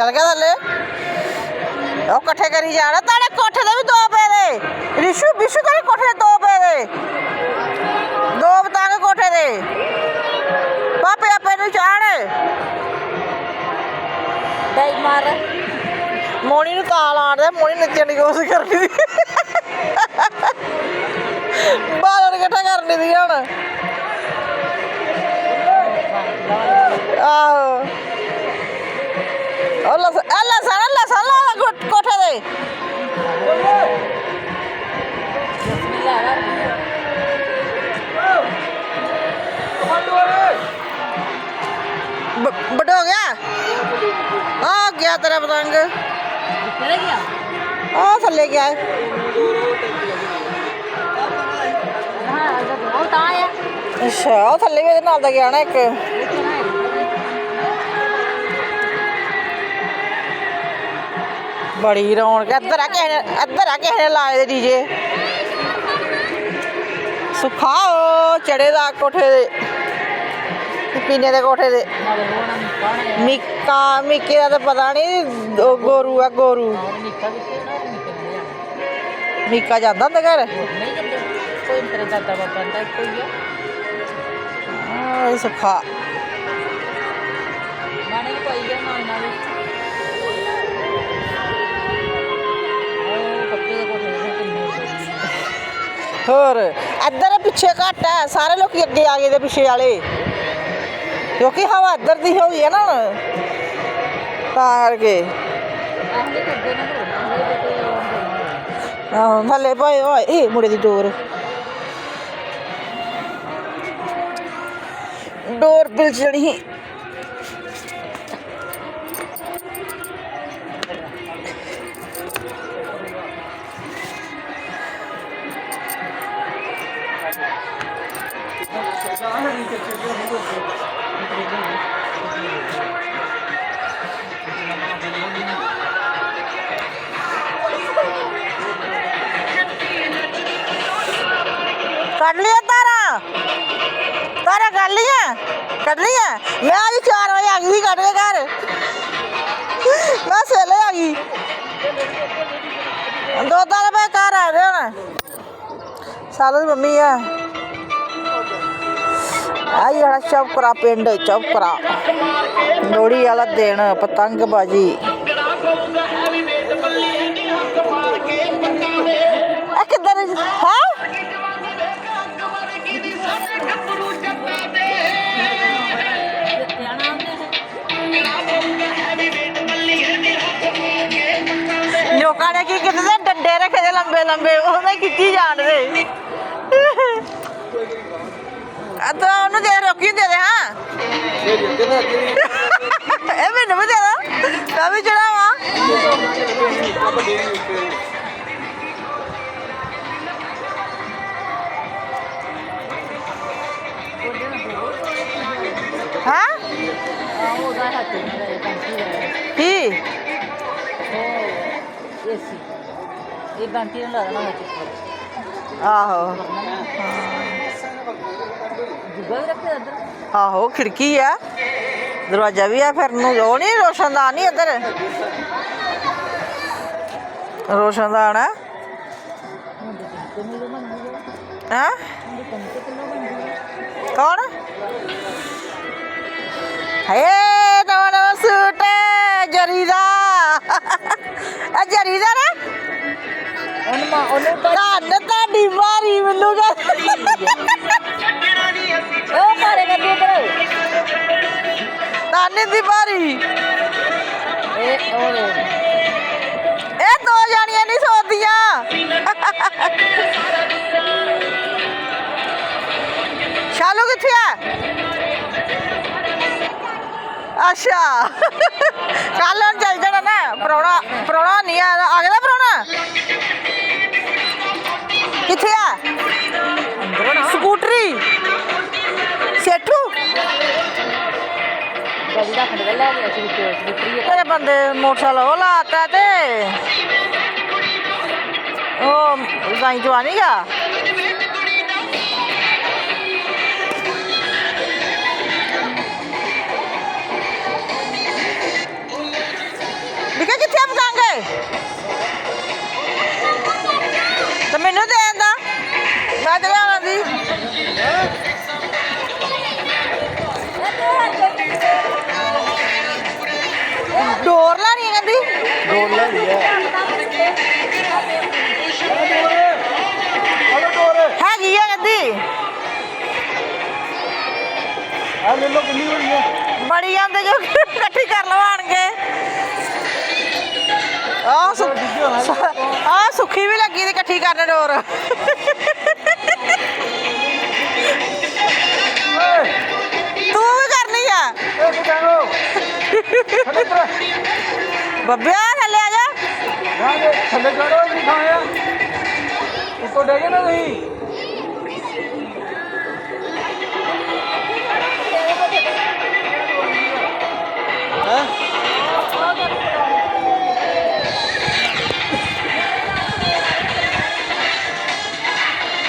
ਚੱਲ ਗਿਆ ਥੱਲੇ। ਉਹ ਇਕੱਠੇ ਕਰੀ ਜਾਣਾ ਤੁਹਾਡੇ ਕੋਠੇ ਦੇ ਵੀ ਦੋ ਪਏ ਦੇ ਰਿਸ਼ੂ ਬਿਸ਼ੂ ਤੁਹਾਡੇ ਕੋਠੇ ਦੇ ਦੋ ਪਏ ਦੇ ਦੋ ਬਤਾਂਗੇ ਕੋਠੇ ਦੇ। ਪਾਪੇ ਆਪੇ ਨੂੰ ਚਾਣ ਡਾਈ ਮਾਰ। ਮੋਣੀ ਨੂੰ ਤਾਲ ਆੜਦਾ ਮੋਣੀ ਨੱਚਣ ਦੀ ਕੋਸ਼ਿਸ਼ ਕਰਦੀ। ਬਾਲਣ ਇਕੱਠਾ ਕਰਨੀ ਦੀ ਹੁਣ। ਆਹੋ। ਉਹ ਲਸ ਇਹ ਲਸਣ ਲਸਣ ਲਾ ਲਾ ਕੋ- ਕੋਠੇ ਦੇ ਜਸਮੀ ਲੈ ਲੈ ਬ- ਵੱਡਾ ਹੋ ਗਿਆ ਆ ਗਿਆ ਤੇਰਾ ਪਤੰਗ ਕਿੱਥੇ ਥੱਲੇ ਗਿਆ ਅੱਛਾ ਉਹ ਥੱਲੇ ਵੀ ਇਹਦੇ ਨਾਲ ਦਾ ਗਿਆ ਨਾ ਇੱਕ ਬੜੀ ਰੌਣਕ ਇੱਧਰ ਆ ਕਿਸੇ ਨੇ, ਇੱਧਰ ਆ ਕਿਸੇ ਨੇ ਲਾਏ ਦੇ ਡੀਜੇ। ਸੁਖਾ ਉਹ ਚੜੇ ਦਾ ਕੋਠੇ ਦੇ, ਪੀਨੇ ਦੇ ਕੋਠੇ ਦੇ। ਨਾਲੇ ਮਿੱਕਾ, ਮਿੱਕੇ ਦਾ ਤਾਂ ਪਤਾ ਨਹੀਂ ਗੋਰੂ ਆ, ਗੋਰੂ। ਮਿੱਕਾ ਜਾਂਦਾ ਹੁੰਦਾ ਘਰ? ਨਹੀਂ ਕੋਈ ਤੇਰੇ ਦਾਦਾ ਬਾਬਾ ਦਾ ਕੋਈ ਆ ਸੁਖਾ। ਨਾਲੇ ਕੋਈ ਆ ਨਾਲ ਹੋਰ। ਇੱਧਰ ਪਿੱਛੇ ਘੱਟ ਹੈ, ਸਾਰੇ ਲੋਕੀ ਅੱਗੇ ਆ ਗਏ ਦੇ ਪਿੱਛੇ ਵਾਲੇ। ਕਿਉਂਕਿ ਹਵਾ ਇੱਧਰ ਦੀ ਹੋਈ ਹੈ ਨਾ। ਹੁਣ। ਤਾਂ ਕਰਕੇ ਨਾ ਕਰੋ ਆਹੋ, ਥੱਲੇ ਭਾਈ ਓਏ ਇਹ ਮੁੰਡੇ ਦੀ ਡੋਰ। ਡੋਰ ਬਿਲ ਜਣੀ ਕੱਢ ਲਿਆ ਤਾਰਾ ਤਾਰਾ ਕੱਢ ਲਿਆ ਕੱਢ ਲਿਆ ਮੈਂ ਅੱਜ 4 ਵਜੇ ਆ ਗਈ ਸੀ ਕੱਢ ਕੇ ਘਰ ਮੈਂ ਸਵੇਲੇ ਆ ਗਈ ਦੋ ਤਾਰੇ ਪਏ ਘਰ ਆ ਰਹੇ ਹੁਣ ਸਾਲੂ ਦੀ ਮੰਮੀ ਆ ਆਈ ਜਿਹੜਾ ਚੌਕਰਾ ਪਿੰਡ ਚੌਕਰਾ ਲੋੜੀ ਵਾਲਾ ਦਿਨ, ਪਤੰਗਬਾਜੀ। ਇਹ ਕਿੱਧਰ ਹੈ ਲੋਕਾਂ ਨੇ ਕੀ ਕੀਤੇ ਤੇ ਡੰਡੇ ਰੱਖੇ ਦੇ ਲੰਬੇ ਲੰਬੇ ਉਹਨੇ ਖਿੱਚੀ ਜਾਣਦੇ ਆ ਤਾਂ ਉਹਨੂੰ ਦੇ ਰੋਕੀ ਦੇ ਦੇ ਹਾਂ। ਇਹ ਮੈਨੂੰ ਵੀ ਦੇ ਦੋ। ਮੈਂ ਵੀ ਚੜਾਵਾਂ। ਹਾਂ? ਕੀ? ਇਹ ਬੰਟੀ ਨੂੰ ਲੱਗਣਾ ਹੱਥ ਆਹੋ। ਜੁਗਾ ਵੀ ਰੱਖਿਆ ਇੱਧਰ। ਆਹੋ ਖਿੜਕੀ ਆ। ਦਰਵਾਜ਼ਾ ਵੀ ਆ ਫਿਰ ਨੂੰ ਉਹ ਨਹੀਂ ਰੋਸ਼ਨਦਾਨ ਨਹੀਂ ਇੱਧਰ। ਰੋਸ਼ਨਦਾਨ ਹੈ ਹੈਂ? ਕੌਣ? ਹੇ ਨਵਾਂ ਨਵਾਂ ਸੂਟ ਜਰੀ ਦਾ। ਇਹ ਜਰੀ ਦਾ ਨਾ। ਉਹਨੂੰ ਉਹਨੂੰ ਕੰਨ ਤੁਹਾਡੀ ਮਾਰੀ ਮੈਨੂੰ ਕਹ ਉਹ ਮਾਰੇ ਕਰਦੇ ਇੱਧਰ। ਨਾਨੀ ਦੀ ਮਾਰੀ ਇਹ ਉਹ ਇਹ ਦੋ ਜਾਣੀਆਂ ਨਹੀਂ ਸੋਦੀਆਂ ਸ਼ਾਲੂ ਕਿੱਥੇ ਆ? ਅੱਛਾ। ਕੱਲ ਨੂੰ ਚੱਲ ਜਾਣਾ ਨਾ ਪਰੋਣਾ ਪਰੋਣਾ ਨਹੀਂ ਆ ਗਿਆ ਪਰੋਣਾ? ਲੈ ਗਿਆ ਸੀ ਤੇ ਬਿਕਰੀ। ਤੇਰੇ ਬੰਦੇ ਮੋਟਰਸਾਈਕਲ ਉਹ ਲਾਤਾ ਤੇ। ਉਹ ਗਾਈ ਜਵਾਨੀ ਗਾ ਕਿੱਥੇ ਪਕਾਂਗੇ ਤੇ ਮੈਨੂੰ ਦੇ ਦਿੰਦਾ। ਮੈਂ ਤੇ ਹੈਗੀ ਆ ਕਹਿੰਦੀ ਆ ਲੈ ਲੋ ਕਿੰਨੀ ਹੋਈ ਹੈ ਬੜੀ ਜਾਂਦੇ ਜੋ ਇਕੱਠੀ ਕਰ ਲਵਾਣਗੇ। ਆ ਆ ਸੁੱਖੀ ਵੀ ਲੱਗੀ ਤੇ ਇਕੱਠੀ ਕਰਨ ਡੋਰ। ਤੂੰ ਵੀ ਕਰਨੀ ਆ। ਇਹ ਕਿਦਾਂ ਥੱਲੇ ਬੱਬਿਆ ਥੱਲੇ ਆ ਜਾ। ਥੱਲੇ ਚੜੋ ਨਹੀਂ ਖਾਇਆ। ਉੱਤੋਂ ਡੇ ਨਾ ਤੁਸੀਂ?